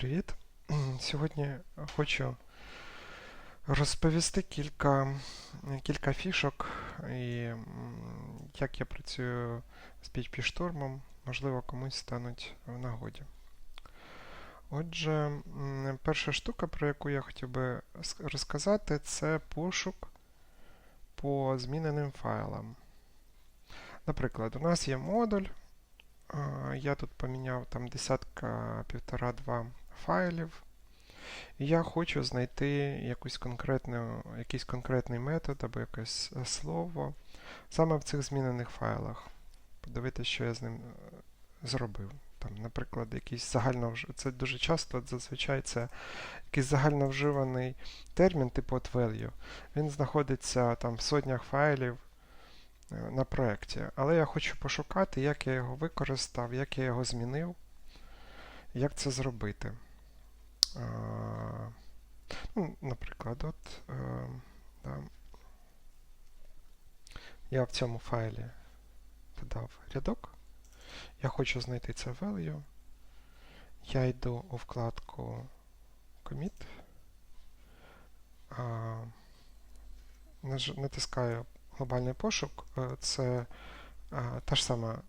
привіт! Сьогодні хочу розповісти кілька, кілька фішок і як я працюю з PHP штурмом, можливо, комусь стануть в нагоді. Отже, перша штука, про яку я хотів би розказати, це пошук по зміненим файлам. Наприклад, у нас є модуль. Я тут поміняв там десятка, півтора-два файлів. Я хочу знайти якусь конкретну, якийсь конкретний метод або якесь е, слово саме в цих змінених файлах. Подивитися, що я з ним е, зробив. Там, наприклад, якийсь загальновж... Це дуже часто, зазвичай це якийсь загальновживаний термін, типу от value. Він знаходиться там в сотнях файлів на проєкті. Але я хочу пошукати, як я його використав, як я його змінив, як це зробити. Ну, Наприклад, от е, да, я в цьому файлі додав рядок. Я хочу знайти це value. Я йду у вкладку Commit. А, натискаю глобальний пошук. Е, Це е, та ж сама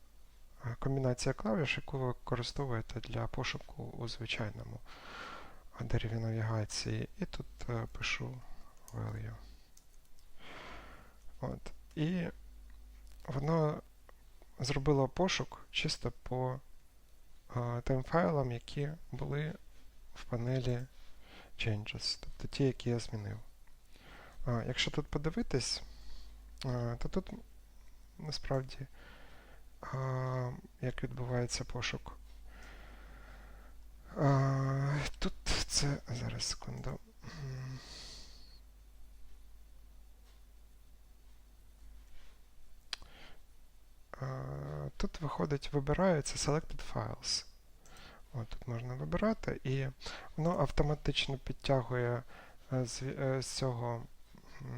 е, комбінація клавіш, яку ви використовуєте для пошуку у звичайному дереві навігації. І тут пишу value. От. І воно зробило пошук чисто по тим файлам, які були в панелі Changes, тобто ті, які я змінив. А, якщо тут подивитись, а, то тут насправді як відбувається пошук. Тут це. Зараз секунду. Тут виходить, вибирається Selected Files. От, тут можна вибирати, і воно автоматично підтягує е, з, е, з цього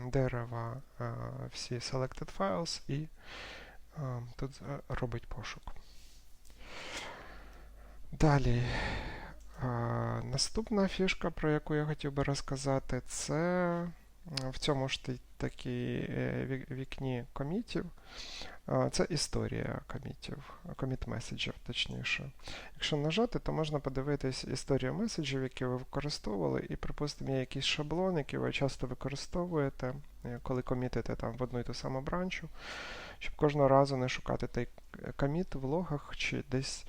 дерева е, всі Selected Files і е, тут е, робить пошук. Далі. Наступна фішка, про яку я хотів би розказати, це в цьому ж такі вікні комітів. Це історія комітів, коміт меседжів, точніше. Якщо нажати, то можна подивитись історію меседжів, які ви використовували, і, припустимо, є якийсь шаблон, який ви часто використовуєте, е, коли комітите там в одну і ту саму бранчу, щоб кожного разу не шукати той коміт в логах чи десь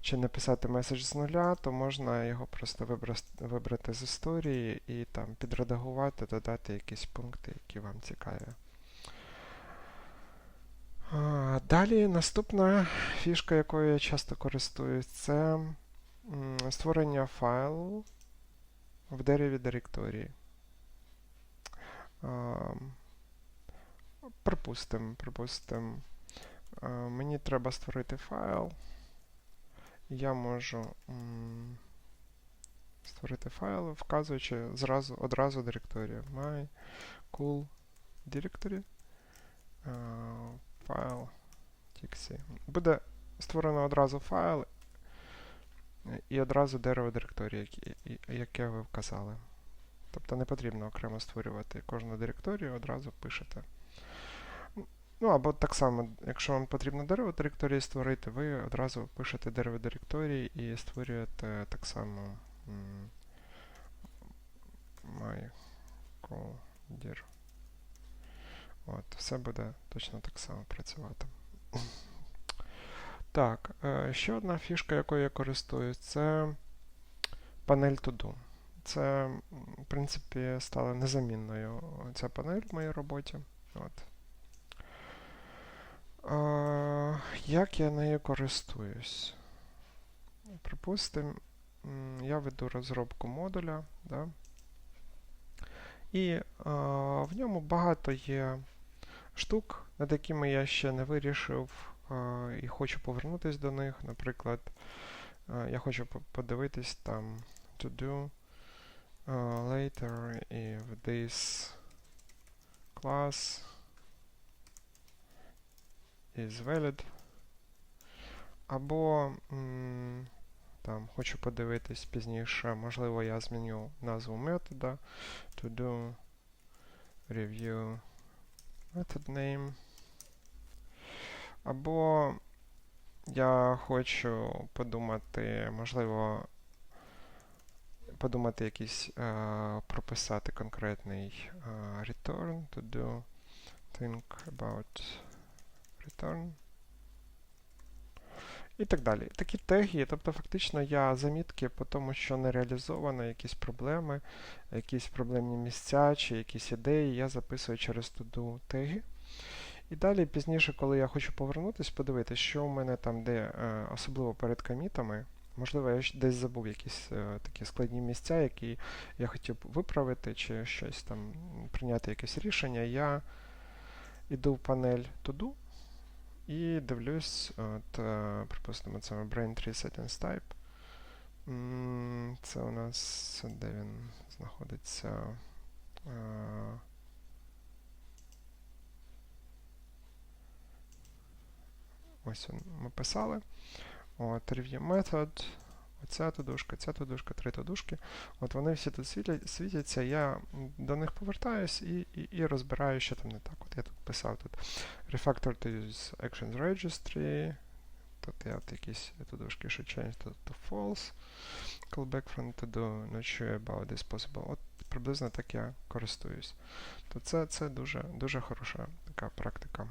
чи написати меседж з нуля, то можна його просто вибрати з історії і там підредагувати, додати якісь пункти, які вам цікаві. А, Далі наступна фішка, якою я часто користуюсь, це створення файлу в дереві директорії. Припустимо, припустимо, мені треба створити файл. Я можу створити файл, вказуючи зразу, одразу директорію. My cool directory. файл txt. Буде створено одразу файл і одразу дерево директорії, яке ви вказали. Тобто не потрібно окремо створювати кожну директорію, одразу пишете. Ну або так само, якщо вам потрібно дерево директорії створити, ви одразу пишете дерево директорії і створюєте так само mycodir. От, все буде точно так само працювати. Так, е, ще одна фішка, якою я користуюсь, це панель To Do. Це, в принципі, стала незамінною ця панель в моїй роботі. От. Е, як я нею користуюсь? Припустимо, я веду розробку модуля, да? і е, в ньому багато є штук, над якими я ще не вирішив і хочу повернутися до них. Наприклад, я хочу подивитись там to do later і в this class is valid. Або там хочу подивитись пізніше, можливо, я зміню назву метода to do review method name. Або я хочу подумати, можливо, подумати якийсь, е, прописати конкретний е, return to do think about return. І так далі. Такі теги, тобто фактично я замітки по тому, що не реалізовано, якісь проблеми, якісь проблемні місця чи якісь ідеї, я записую через to-do теги. І далі пізніше, коли я хочу повернутися, подивитися, що у мене там, де е, особливо перед комітами, можливо, я десь забув якісь е, такі складні місця, які я хотів виправити, чи щось там прийняти якесь рішення, я йду в панель Do і дивлюсь, от, е, припустимо, це Brain Tree Settings Type. Це у нас де він знаходиться. Е, Ось він, ми писали. От, review method, оця тудушка, ця тудушка, три тудушки. От вони всі тут світять, світяться, я до них повертаюсь і, і, і розбираю, що там не так. От я тут писав тут refactor to use actions registry. Тут я от якісь тудушки що change to, to false. Callback from to do, not sure about this possible. От приблизно так я користуюсь. То це, це дуже, дуже хороша така практика.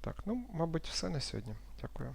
Так, ну, мабуть, все на сьогодні. Дякую.